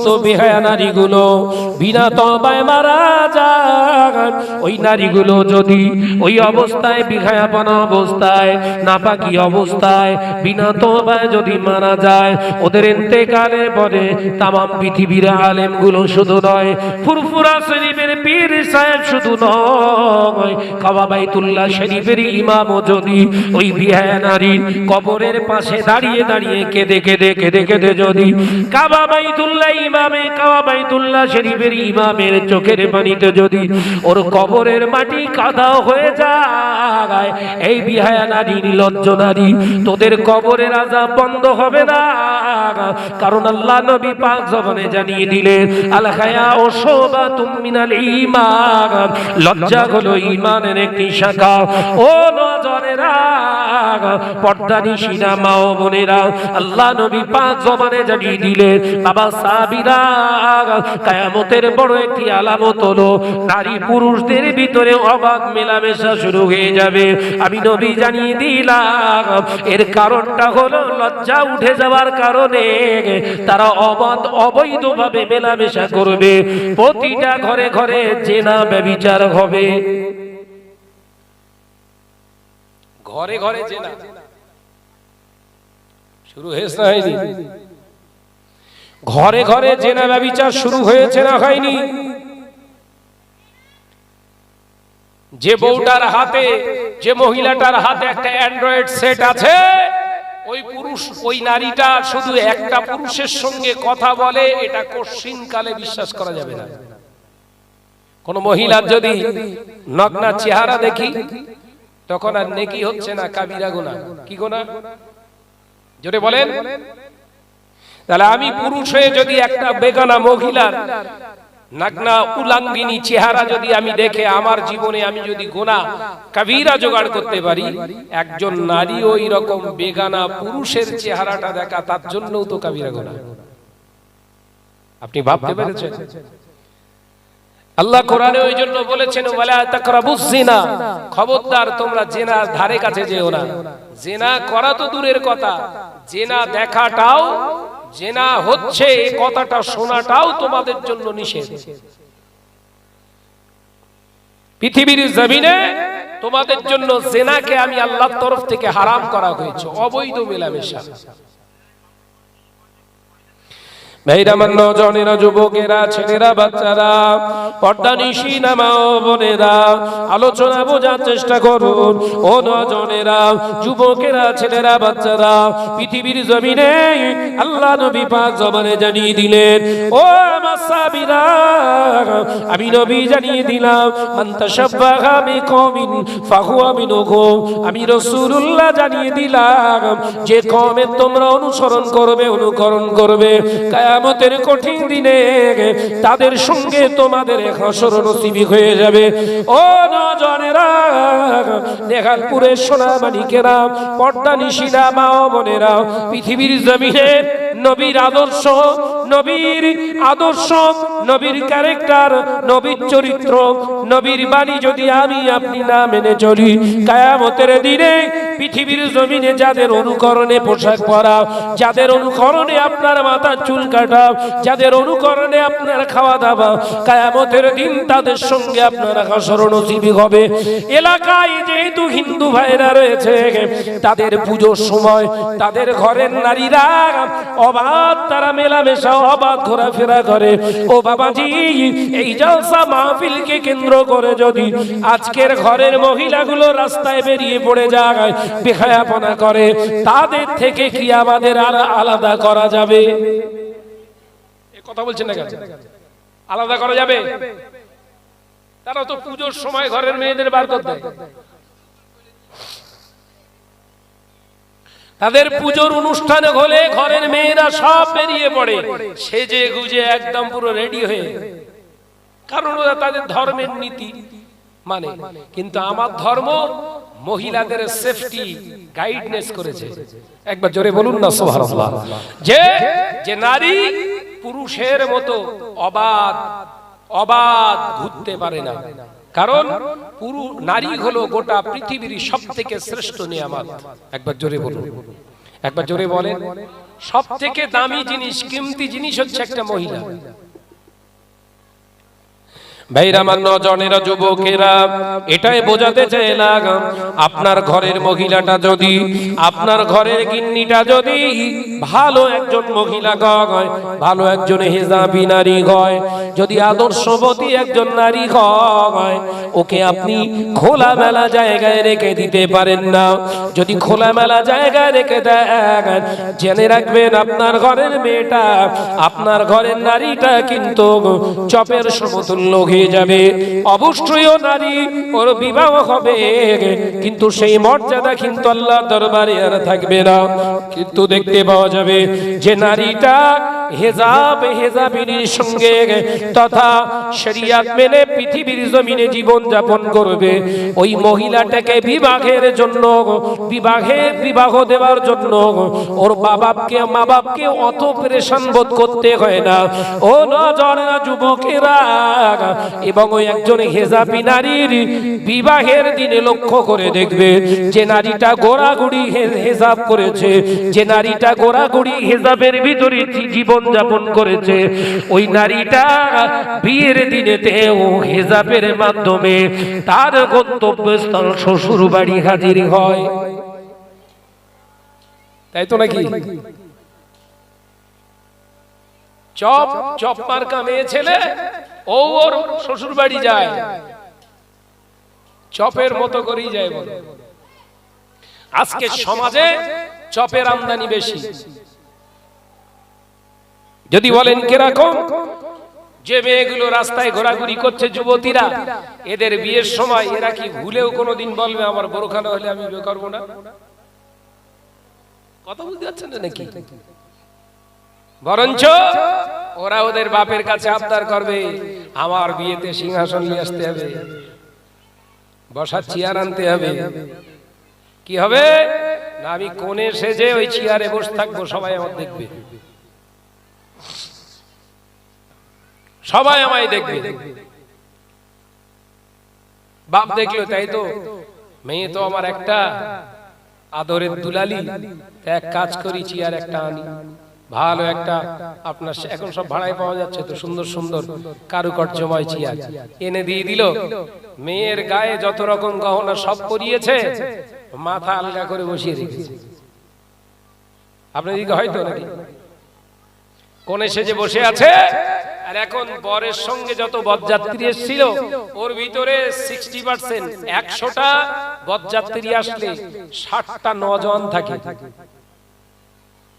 সমস্ত বেহায়া নারীগুলো। বিনা তবায় মারা যায় ওই নারীগুলো যদি ওই অবস্থায় বিঘায়াপনা অবস্থায় নাপাকি অবস্থায় বিনা তবায় যদি মারা যায় ওদের ইন্তেকালের পরে তামাম পৃথিবীর আলেমগুলো শুধু নয় ফুরফুরা শরীফের পীর সাহেব শুধু নয় শরীফের ইমামও যদি ওই বিহায়া নারীর কবরের পাশে দাঁড়িয়ে দাঁড়িয়ে কেঁদে কেঁদে কেঁদে কেঁদে যদি কাবা বাইতুল্লাহ ইমামে কাবা বাইতুল্লাহ শরীফের ইমামের চোখের পানিতে যদি ওর কবরের মাটি কাদা হয়ে যায়, এই বিহায়া নারী নির্লজ্জ নারী, তোদের কবরের আজাব বন্ধ হবে না। কারণ আল্লাহ নবী পাক জবানে জানিয়ে দিলেন, আল হায়া ও শোভা তুমিনাল ঈমান লজ্জা হলো ঈমানের একটি শাখা। ও কায়ামতের বড় একটি আলামত হলো, নারী পুরুষদের ভিতরে অবাধ মেলামেশা শুরু হয়ে যাবে। আমি নবী জানিয়ে দিলাম, এর কারণটা হলো লজ্জা উঠে যাওয়ার কারণে তারা অবাধ অবৈধভাবে মেলামেশা করবে। প্রতিটা ঘরে ঘরে জেনা ব্যবিচার হবে। ঘরে ঘরে জেনা শুরু হয়েছে হয়নি ঘরে ঘরে জেনা ব্যবিচার শুরু হয়েছে না হয়নি? যে বউটার হাতে যে মহিলাটার হাতে একটা অ্যান্ড্রয়েড সেট আছে ওই পুরুষ ওই নারীটা শুধু একটা পুরুষের সঙ্গে কথা বলে এটা কশিন কালে বিশ্বাস করা যাবে না। কোন মহিলার যদি নগ্না চেহারা দেখি তখন আর নেকি হচ্ছে না, কাবিরা গোনা কি গোনা জোরে বলেন। তাহলে আমি পুরুষ হয়ে যদি একটা বেগানা মহিলার নাগনা উলাঙ্গিনী চেহারা যদি আমি দেখে, আমার জীবনে আমি যদি গোনা কাবিরা জোগাড় করতে পারি, একজন নারী ওই রকম বেগানা পুরুষের চেহারাটা দেখা, তার জন্যও তো কাবিরা গোনা আপনি ভাবতে পেরেছেন? আল্লাহ কোরআনে ওই জন্য বলেছেন জিনা খবরদার, তোমরা জেনার ধারে কাছে যেও না। জেনা করা তো দূরের কথা। জেনা দেখাটাও, জেনা হচ্ছে এই কথাটা শোনাটাও তোমাদের জন্য নিষেধ। পৃথিবীর জমিনে তোমাদের জন্য জেনাকে আমি আল্লাহর তরফ থেকে হারাম করা হয়েছে। অবৈধ মেলামেশা। মেহরামান নজনেরা আলোচনা বোঝার চেষ্টা করুন। ও আল্লাহ জানিয়ে দিলেন, ও আমার আমি নবী জানিয়ে দিলাম আমি রাসূলুল্লাহ জানিয়ে দিলাম, যে কওমের তোমরা অনুসরণ করবে, অনুকরণ করবে কায়ামতের কঠিন দিনে তাদের সঙ্গে তোমাদের হাসর নসিবি হয়ে যাবে। ও নজনেরা নেহালপুরের সোনা মানিকেরা পর্দা নিশিরা মা বোনেরা, পৃথিবীর জমিনে নবীর আদর্শ নবীর আদর্শ, নবীর ক্যারেক্টার নবীর চরিত্র, নবীর বাণী যদি আমি আপনি না মেনে চলি, কায়ামতের দিনে পৃথিবীর জমিনে যাদের অনুকরণে পোশাক পরা, যাদের অনুকরণে আপনার মাথার চুল কাটা, যাদের অনুকরণে আপনার খাওয়া দাওয়া কায়ামতের দিন তাদের সঙ্গে আপনার হাসর নসিবি হবে। এলাকায় যেহেতু হিন্দু ভাইরা রয়েছে, তাদের পুজোর সময় তাদের ঘরের নারীরা অবাধ তারা মেলামেশা অবাধ ঘোরাফেরা করে। ও বাবাজি, এই জলসা মাহফিলকে কেন্দ্র করে যদি আজকের ঘরের মহিলাগুলো রাস্তায় বেরিয়ে পড়ে যায় বেখায়াপনা করে, তাদের থেকে কি আমাদের আর আলাদা করা যাবে? কথা বলছেন না আলাদা করা যাবে? তারা তো, পুজোর সময় ঘরের মেয়েদের বার করতে তাদের পুজোর অনুষ্ঠান হলে ঘরের মেয়েরা সব বেরিয়ে পড়ে। সেজে গুজে একদম পুরো রেডি হয়ে কারণ ওরা তাদের ধর্মের নীতি মানে। কিন্তু আমার ধর্ম মহিলাদের সেফটি গাইডনেস করেছে। একবার জোরে বলুন না, সুবহানাল্লাহ। যে যে নারী পুরুষের মতো অবাধ অবাধ ঘুরতে পারে না। কারণ পুরু নারী হলো গোটা পৃথিবীর সব থেকে শ্রেষ্ঠ নিয়ামত। একবার জোরে বলুন। একবার জোরে বলেন। সব থেকে দামি জিনিস, কিমতি জিনিস হচ্ছে একটা মহিলা। ভাইরা মান্য জনেরা যুবকেরা, এটাই বোঝাতে চাইলাম, আপনার ঘরের আপনার ঘরের গিন্নিটা যদি নারী যদি আদর্শবতী একজন নারী ওকে আপনি খোলা মেলা জায়গায় রেখে দিতে পারেন না। যদি খোলা মেলা জায়গায় রেখে দেন, জেনে রাখবেন আপনার ঘরের মেয়েটা, আপনার ঘরের নারীটা কিন্তু চপের সমতুল্য হয়ে যাবে। অবশ্যই নারী, ওর বিবাহ হবে। কিন্তু সেই মর্যাদা কিন্তু আল্লাহ দরবারে আর থাকবে না। কিন্তু দেখতে পাওয়া যাবে যে নারীটা হেজাব হেজাবিনীর সঙ্গে তথা শরিয়াত মেনে পৃথিবীর জমিনে জীবন যাপন করবে। ওই মহিলাটাকে বিবাহের জন্য, বিবাহে বিবাহ দেওয়ার জন্য ওর বাবাকে মা বাপকে অত পরেশান বোধ করতে হয় না। ও নজরা যুবকেরা এবং ওই একজন হেজাবি নারীর বিবাহের দিনে লক্ষ্য করে দেখবে যে নারীটা গোড়াগুড়ি হেজাব করেছে। যে নারীটা গোড়াগুড়ি হেজাবের ভিতরে জীবন যাপন করেছে। ওই নারীটা বিয়ের দিনেতে ও হেজাবের মাধ্যমে তার গন্তব্যস্থল শ্বশুর বাড়ি হাজির হয়। তাই তো নাকি? চপ চপ মার্কা মেয়ে ছেলে, ও ওর শ্বশুর বাড়ি যায়। চপের মতো করেই যায় বলে। আজকে সমাজে চপের আমদানি বেশি। যদি বলেন কীরকম? যে মেয়েগুলো রাস্তায় ঘোরাঘুরি করছে যুবতীরা, এদের বিয়ের সময় এরা কি ভুলেও কোনোদিন বলবে, আমার বোরখানা হলে আমি বিয়ে করব না কথা বুঝতে পারছেন না নাকি? বরঞ্চ ওরা ওদের বাপের কাছে আবদার করবে, আমার বিয়েতে সিংহাসন নিয়ে আসতে হবে, বসার চেয়ার আনতে হবে। কি হবে? না, আমি কোণে সেজে ওই চেয়ারে বসে থাকব, সবাই আমার দেখবে। সবাই আমায় দেখবে। বাপ দেখল তাই তো? মেয়ে তো আমার একটা আদরের দুলালি। এক কাজ করি চেয়ার একটা আনি। ভালো একটা আপনার এখন সব ভাড়ায় পাওয়া যাচ্ছে তো সুন্দর সুন্দর কারুকার্যময় চেয়ার। এনে দিয়ে দিল। মেয়ের গায়ে যত রকম গহনা সব পরিয়েছে মাথা আলগা করে বসিয়ে রেখেছে। আপনার দিকে হয়তো নাকি? কোনে সেজে বসে আছে আর এখন বরের সঙ্গে যত বরযাত্রী এসেছিল, ওর ভিতরে সিক্সটি পার্সেন্ট একশোটা বরযাত্রী আসলে ষাটটা নজওয়ান থাকে।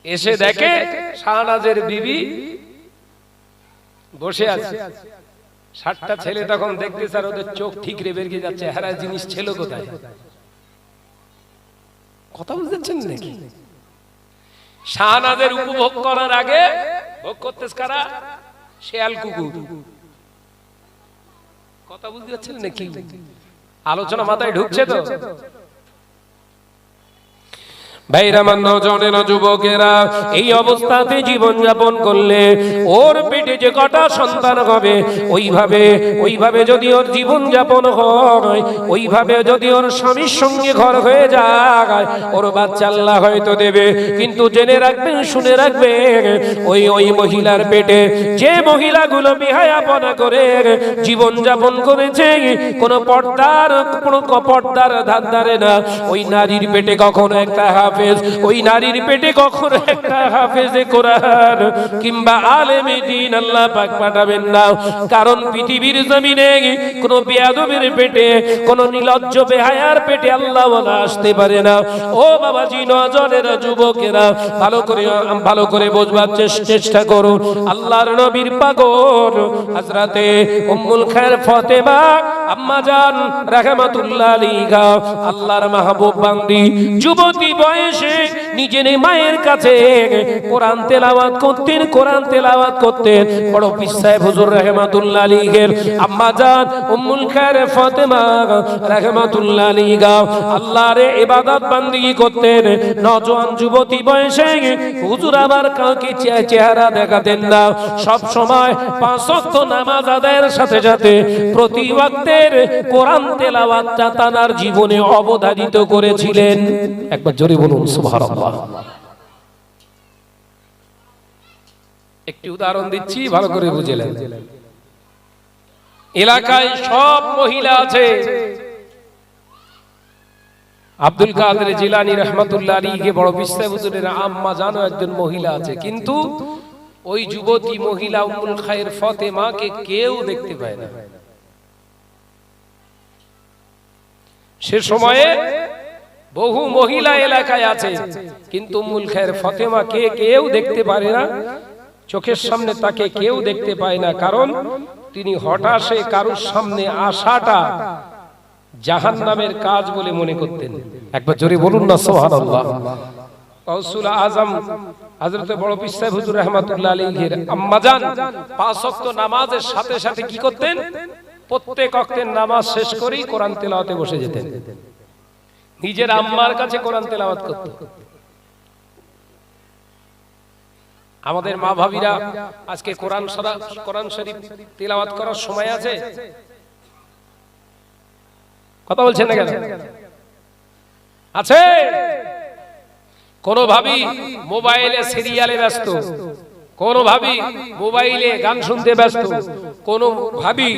এসে দেখে শাহনাজের বিবি বসে আছে। ষাটটা ছেলে তখন দেখতে স্যার ওদের চোখ ঠিক রে বেরিয়ে যাচ্ছে। হ্যাঁ জিনিস ছিল কোথায়? কথা বুঝতেছেন নাকি? শাহনাজের উপভোগ করার আগে ভোগ করতেছ কারা? শেয়াল কুকুর। কথা বুঝতে পারছেন নাকি? আলোচনা মাথায় ঢুকছে তো? ভাইরা জনেরা, যুবকেরা, এই অবস্থাতে জীবন যাপন করলে ওর পেটে যে কটা সন্তান হবে, ওইভাবে ওইভাবে যদি ওর জীবন যাপন হয়, ওইভাবে যদি ওর স্বামীর সঙ্গে ঘর হয়ে যায়, ওর বাচ্চা আল্লাহ হয়তো দেবে। কিন্তু জেনে রাখবেন, শুনে রাখবেন, ওই ওই মহিলার পেটে যে মহিলাগুলো বিহায়াপনা করে জীবন যাপন করেছে, কোনো পর্দার কোনো পর্দার ধার ধারে না, ওই নারীর পেটে কখনো একটা হাফ হাফেজ ওই নারীর পেটে কখনো একটা হাফেজে কোরআন কিংবা আলেমে দিন আল্লাহ পাক পাঠাবেন না। কারণ পৃথিবীর জমিনে কোন বেয়াদবের পেটে কোন নিলজ্জ বেহায়ার পেটে আল্লাহ আসতে পারে না। ও বাবাজি নজরের যুবকেরা ভালো করে ভালো করে বোঝবার চেষ্টা করুন। আল্লাহর নবীর পাগল হযরতে উম্মুল খায়ের ফতেমা আম্মা জান রাহমাতুল্লাহ আলাইহা, আল্লাহর মাহবুব বান্দি, যুবতী বয়সে নিজের মায়ের কাছে কোরআন তেলাওয়াত করতেন, কোরআন তেলাওয়াত করতেন। বড় পীর সাহেব হুজুর রাহমাতুল্লাহ আলাইহির আম্মা জান উম্মুল খায়ের ফাতেমা রাহমাতুল্লাহ আলাইহা, আল্লাহর ইবাদত বান্দিগি করতেন। নওজোয়ান যুবতী বয়সে হুজুর আবার কাউকে চেহারা দেখাতেন না। সব সময় পাঁচ ওয়াক্ত নামাজ আদায়ের সাথে সাথে প্রতি শরীফের কোরআন তেলাওয়াত চাতানার জীবনে অবধারিত করেছিলেন। একবার জোরে বলুন, সুবহানাল্লাহ। একটি উদাহরণ দিচ্ছি, ভালো করে বুঝলেন। এলাকায় সব মহিলা আছে। আব্দুল কাদের জিলানি রহমাতুল্লাহ আলীকে বড় বিশ্বাবুজুরের আম্মা জানো একজন মহিলা আছে। কিন্তু ওই যুবতী মহিলা উম্মুল খায়ের ফতেমাকে কেউ দেখতে পায় না। সে সময়ে বহু মহিলা এলাকায় আছে। কিন্তু উম্মুল ফতেমা কে কেউ দেখতে পারে না। চোখের সামনে তাকে কেউ দেখতে পায় না। কারণ তিনি হঠাৎ কারুর সামনে আসাটা জাহান নামের কাজ বলে মনে করতেন। একবার জোরে বলুন না সোহান কৌসুল আজম হযরত বড় পিসাহ হুজুর রহমাতুল্লাহ আলাইহির আম্মাজান পাঁচ ওয়াক্ত নামাজের সাথে সাথে কি করতেন? প্রত্যেক ওয়াক্তের নামাজ শেষ করেই কোরআন তেলাওয়াতে বসে যেতেন। নিজের আম্মার কাছে কোরআন তেলাওয়াত করতেন আমাদের মা ভাবিরা, আজকে কোরআন কোরআন শরীফ তেলাওয়াত করার সময় আছে? কথা বলছেন না কেন? আছে? কোন ভাবি মোবাইলে সিরিয়ালে ব্যস্ত। কোন ভাবি মোবাইলে গান শুনতে ব্যস্ত। কোন ভাবি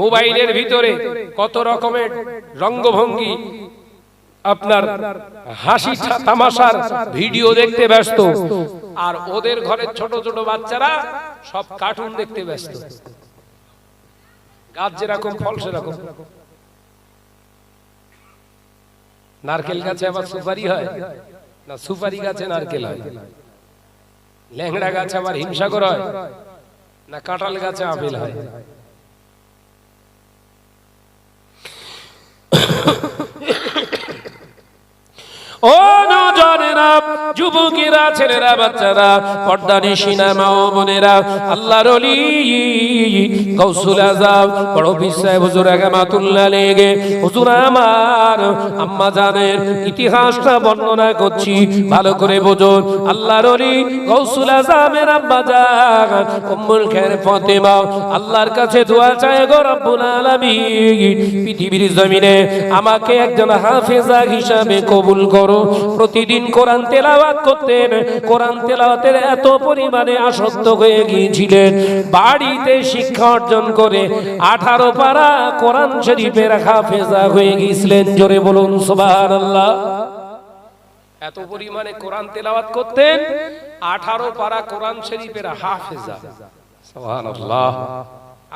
মোবাইলের ভিতরে কত রকমের রঙ্গভঙ্গি, আপনার হাসি তামাশার ভিডিও দেখতে ব্যস্ত। আর ওদের ঘরের ছোট ছোট বাচ্চারা সব কার্টুন দেখতে ব্যস্ত। গাছ যেরকম, ফল সেরকম। নারকেল গাছে আবার সুপারি হয়? না, সুপারি গাছে নারকেল হয়? ল্যাংড়া গাছে আবার হিমসাগর হয় না কাঁঠাল গাছে আপিল হয়। ও নজনেরা যুবকেরা, ছেলেরা, বাচ্চারা, পর্দা নিশিনা মা ও বোনেরা, আল্লাহর ওলি গৌসুল আজম বড় বিশ্বাস হুজুর আগামাতুল্লাহ লেগে, হুজুর আমার আম্মা জানের ইতিহাসটা বর্ণনা করছি, ভালো করে বুঝুন, আল্লাহর ওলি গৌসুল আজমের আম্মা জান, উম্মুল খায়ের ফাতেমা, আল্লাহর কাছে দোয়া চায় গো রব্বুল আলামিন, পৃথিবীর জমিনে আমাকে একজন হাফেজা হিসাবে কবুল করো। প্রতিদিন কোরআন তেলাওয়াত করতেন কোরআন তেলাওয়াতের এত পরিমাণে আসক্ত হয়ে গিয়েছিলেন বাড়িতে শিক্ষা অর্জন করে আঠারো পারা কোরআন শরীফের হাফেজা হয়ে গিয়েছিলেন। জোরে বলুন, সুবহানাল্লাহ। এত পরিমাণে কোরআন তেলাওয়াত করতেন আঠারো পারা কোরআন শরীফের হাফেজা সুবহানাল্লাহ।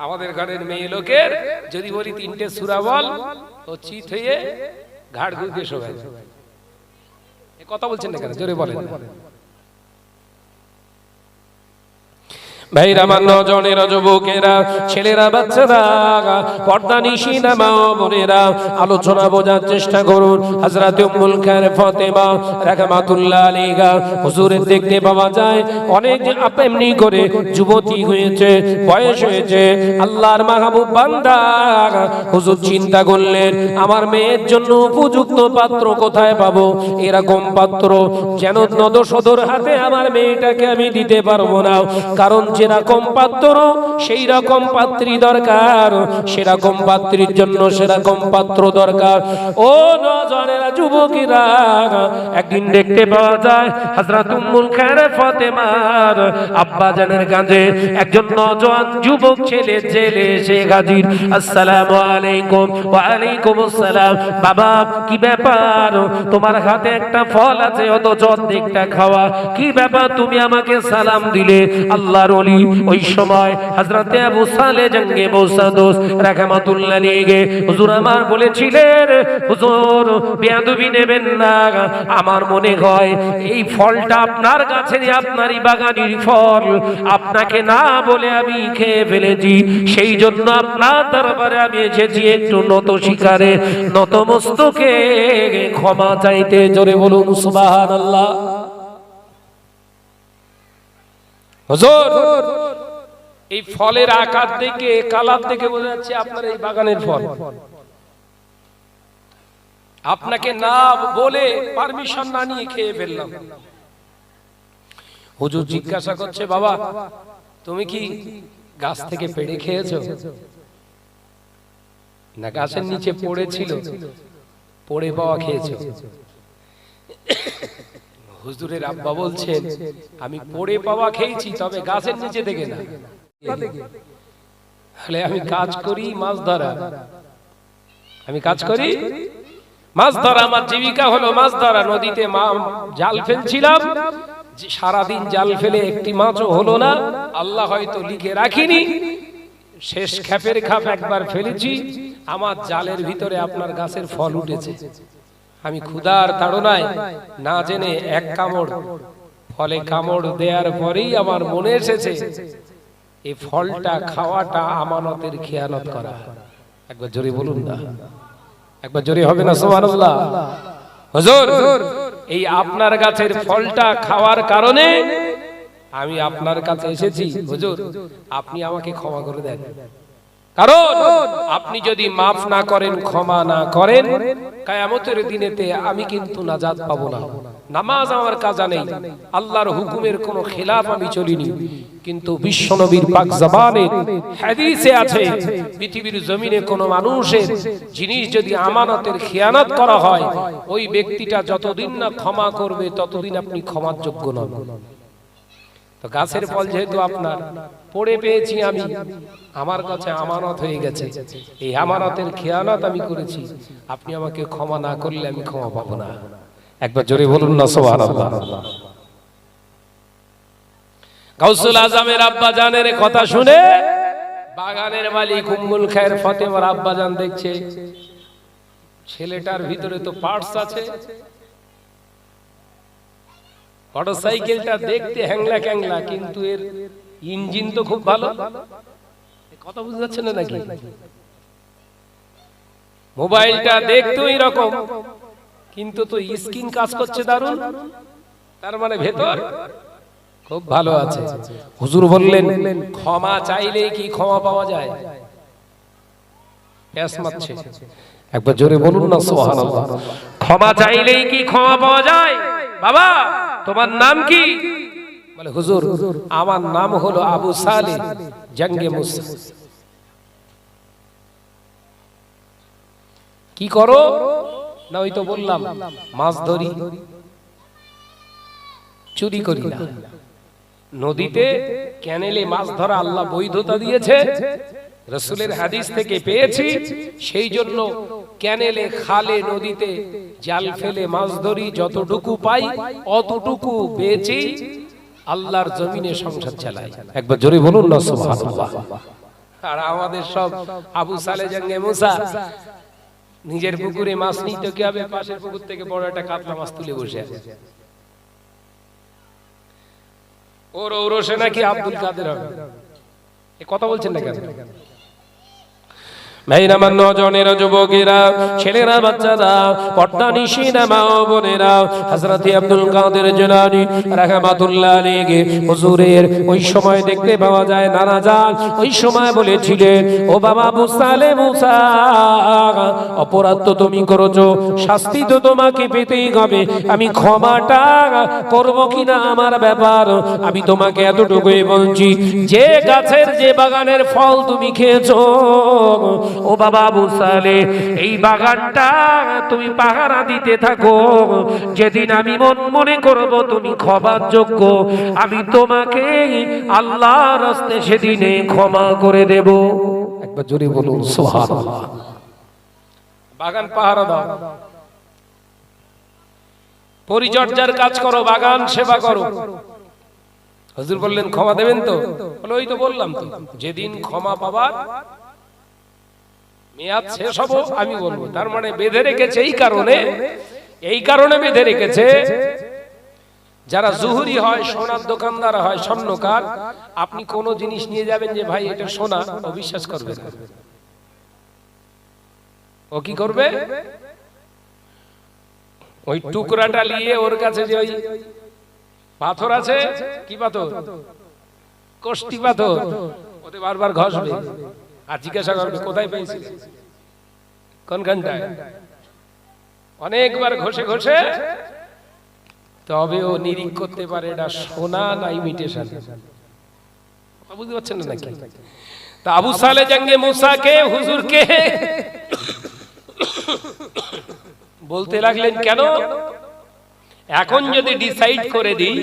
আমাদের ঘরের মেয়ে লোকের যদি বলি তিনটে সুরা বল, ও চিত হয়ে ঘুরকে শোভায় এ কথা বলছেন না কেন? জোরে বলেন। ভাইরা আমার যুবকেরা, ছেলেরা, বাচ্চারা, পর্দা মা বোনেরা, আলোচনা বোঝার চেষ্টা করুন। খায়ের ফাতেমা রাহমাতুল্লাহ আলাইহা হুজুরের দেখতে পাওয়া যায়, অনেক এমনি করে যুবতী হয়েছে, বয়স হয়েছে, আল্লাহর মাহবুব বান্দা, হুজুর চিন্তা করলেন, আমার মেয়ের জন্য উপযুক্ত পাত্র কোথায় পাবো? এরকম পাত্র যেন নদ সদর হাতে আমার মেয়েটাকে আমি দিতে পারব না। কারণ যেরকম পাত্র সেই রকম পাত্রী দরকার। সেরকম পাত্রীর জন্য সেরকম পাত্র দরকার। ও নজনেরা যুবকেরা, একদিন দেখতে পাওয়া যায়, হযরত উম্মুল খায়ের ফাতেমার আব্বা জানের কাছে একজন নজওয়ান যুবক ছেলে জেলে এসে হাজির। আসসালামু আলাইকুম ওয়া আলাইকুম আসসালাম। বাবা, কি ব্যাপার? তোমার হাতে একটা ফল আছে, অথচ অর্ধেকটা খাওয়া। কি ব্যাপার? তুমি আমাকে সালাম দিলে, আল্লাহর ওলি ওই সময় হযরতে আবু সালে জঙ্গে মৌসাদোস রাহমাতুল্লাহ আলাইহি, হুজুর আমার বলেছিলেন, হুজুর, বেয়াদবি নেবেন না, আমার মনে হয় এই ফলটা আপনার গাছের আপনারই বাগানের ফল, আপনাকে না বলে আমি খেয়ে ফেলেছি সেই জন্য আপনার দরবারে আমি এসেছি একটু নত শিকারে, নত মস্তকে ক্ষমা চাইতে জোরে বলুন, সুবহানাল্লাহ। এই ফলের আকার দেখে, কালার দেখে বোঝা যাচ্ছে আপনার এই বাগানের ফল। আপনাকে না বলে পারমিশন না নিয়ে খেয়ে ফেললাম। হুজুর জিজ্ঞাসা করছে, বাবা, তুমি কি গাছ থেকে পেড়ে খেয়েছো? না, গাছের নিচে পড়েছিল, পড়ে পাওয়া খেয়েছো। হুজুরের আব্বা বলছেন, আমি পড়ে পাওয়া খেয়েছি, তবে গাছের নিচে থেকে না। তাহলে আমি কাজ করি মাছ ধরা। আমি কাজ করি? মাছ ধরা, আমার জীবিকা হলো মাছ ধরা। নদীতে জাল ফেলছিলাম সারাদিন জাল ফেলে একটি মাছও হলো না। আল্লাহ হয়তো লিখে রাখিনি। শেষ খ্যাপের খাপ একবার ফেলেছি। আমার জালের ভিতরে আপনার গাছের ফল উঠেছে। আমি ক্ষুধার তাড়নায় না জেনে এক কামড়, ফলে কামড় দেওয়ার পরেই আমার মনে এসেছে এই ফলটা খাওয়াটা আমানতের খেয়ানত করা। একবার জোরে বলুন না। একবার জোরে হবে না, সুবহানাল্লাহ। হুজুর, এই আপনার গাছের ফলটা খাওয়ার কারণে আমি আপনার কাছে এসেছি। হুজুর, আপনি আমাকে ক্ষমা করে দেন। কারণ আপনি যদি মাফ না করেন, ক্ষমা না করেন, কায়ামতের দিনেতে আমি কিন্তু নাজাত পাবো না। নামাজ আমার কাজা নেই। আল্লাহর হুকুমের কোনো খেলাফ আমি চলিনি। কিন্তু বিশ্বনবীর পাক জবানে হাদিসে আছে, পৃথিবীর জমিনে কোনো মানুষের জিনিস যদি আমানতের খেয়ানত করা হয়, ওই ব্যক্তিটা যতদিন না ক্ষমা করবে, ততদিন আপনি ক্ষমার যোগ্য নন। তো গাছের ফল যেহেতু আপনার, পড়ে পেয়েছি আমি। আমার কাছে আমানত হয়ে গেছে। এই আমানতের খেয়ানত আমি করেছি। আপনি আমাকে ক্ষমা না করলে আমি ক্ষমা পাবো না। একবার জোরে বলুন না, সুবহানাল্লাহ। গাউসুল আজমের আব্বা জানের কথা শুনে বাগানের মালিক উম্মুল খায়ের ফতেমার আব্বা জান দেখছে, ছেলেটার ভিতরে তো পার্টস আছে। মোটরসাইকেলটা দেখতে হ্যাংলা ক্যাংলা, কিন্তু এর ইঞ্জিন তো খুব ভালো। কথা বুঝতে যাচ্ছেন না নাকি? মোবাইলটা দেখতে ওই রকম কিন্তু তো স্ক্রিন কাজ করছে দারুণ তার মানে ভেতর খুব ভালো আছে। হুজুর বললেন, ক্ষমা চাইলেই কি ক্ষমা পাওয়া যায়? একবার জোরে বলুন না, সুবহানাল্লাহ। ক্ষমা চাইলেই কি ক্ষমা পাওয়া যায়? বাবা! তোমার নাম কি? বলে, হুজুর, আমার নাম হলো আবু সালে জঙ্গে মুসা। কি করো? না, ওই তো বললাম, মাছ ধরি। চুরি করি না। নদীতে ক্যানেলে মাছ ধরা আল্লাহ বৈধতা দিয়েছে। রসুলের হাদিস থেকে পেয়েছি, সেই জন্য ক্যানেলে খালে নদীতে জাল ফেলে মাছ ধরি, যতটুকু পাই অতটুকু বেচি, আল্লাহর জমিনে সংসার চালাই। একবার জোরে বলুন আর আমাদের সব আবু সালে জঙ্গে মুসা, নিজের পুকুরে মাছ নিতে কি হবে, পাশের পুকুর থেকে বড় একটা কাতলা মাছ তুলে বসে আছে। ওর ঔরসে নাকি আব্দুল কাদের হবে? এ কথা বলছেন না কেন? নজনেরা যুবকেরা, ছেলেরা, বাচ্চারা পট্টা আব্দুল ওই সময় দেখতে পাওয়া যায়, নানা জান ওই সময় বলেছিলেন, ও বাবা মুসালে মুসা, অপরাধ তো তুমি করেছ, শাস্তি তো তোমাকে পেতেই হবে, আমি ক্ষমাটা করব কিনা আমার ব্যাপার, আমি তোমাকে এতটুকুই বলছি, যে গাছের, যে বাগানের ফল তুমি খেয়েছো ও বাবা বুসালে এই বাগানটা তুমি পাহারা দিতে থাকো। যেদিন আমি মন মনে করব তুমি ক্ষমার যোগ্য। আমি তোমাকে আল্লাহ রাস্তে সেদিনে ক্ষমা করে দেব। একবার জোরে বলুন সুবহানাল্লাহ। বাগান পাহারা দাও। পরিচর্যার কাজ করো বাগান সেবা করো। হজুর বললেন ক্ষমা দেবেন তো? ওই তো বললাম তো। যেদিন ক্ষমা পাবার মেয়াদ শেষ হব আমি বলব। তার মানে বেঁধে রেখেছে এই কারণে এই কারণে বেঁধে রেখেছে। যারা জুহুরি হয় সোনার দোকানদার হয় স্বর্ণকার আপনি কোন জিনিস নিয়ে যাবেন যে ভাই এটা সোনা? ও বিশ্বাস করবে না। ও কি করবে? ওই টুকরাটা নিয়ে ওর কাছে যে ওই পাথর আছে কি পাথর? কষ্টি পাথর। ওতে বারবার ঘষবে। আর জিজ্ঞাসা করবে, কোথায় পেয়েছি কোনখানটায় অনেকবার ঘষে ঘষে তবে ও নিরিখ করতে পারে এটা সোনা না ইমিটেশন বুঝতে পারছেন না নাকি? তা আবু সালে জঙ্গে মুসাকে, হুজুরকে বলতে লাগলেন, কেন? এখন যদি ডিসাইড করে দিই,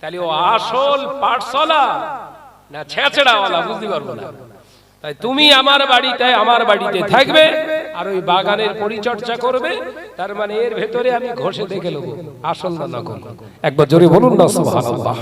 তাহলে ও আসল পাঠশালা না ছেঁচড়াওয়ালা, বুঝতে পারব না। তাই তুমি আমার বাড়িতে আমার বাড়িতে থাকবে আর ওই বাগানের পরিচর্যা করবে। তার মানে এর ভেতরে আমি ঘষে দেখে নেব, আসল না নকল। একবার জোরে বলুন না, সুবহানাল্লাহ।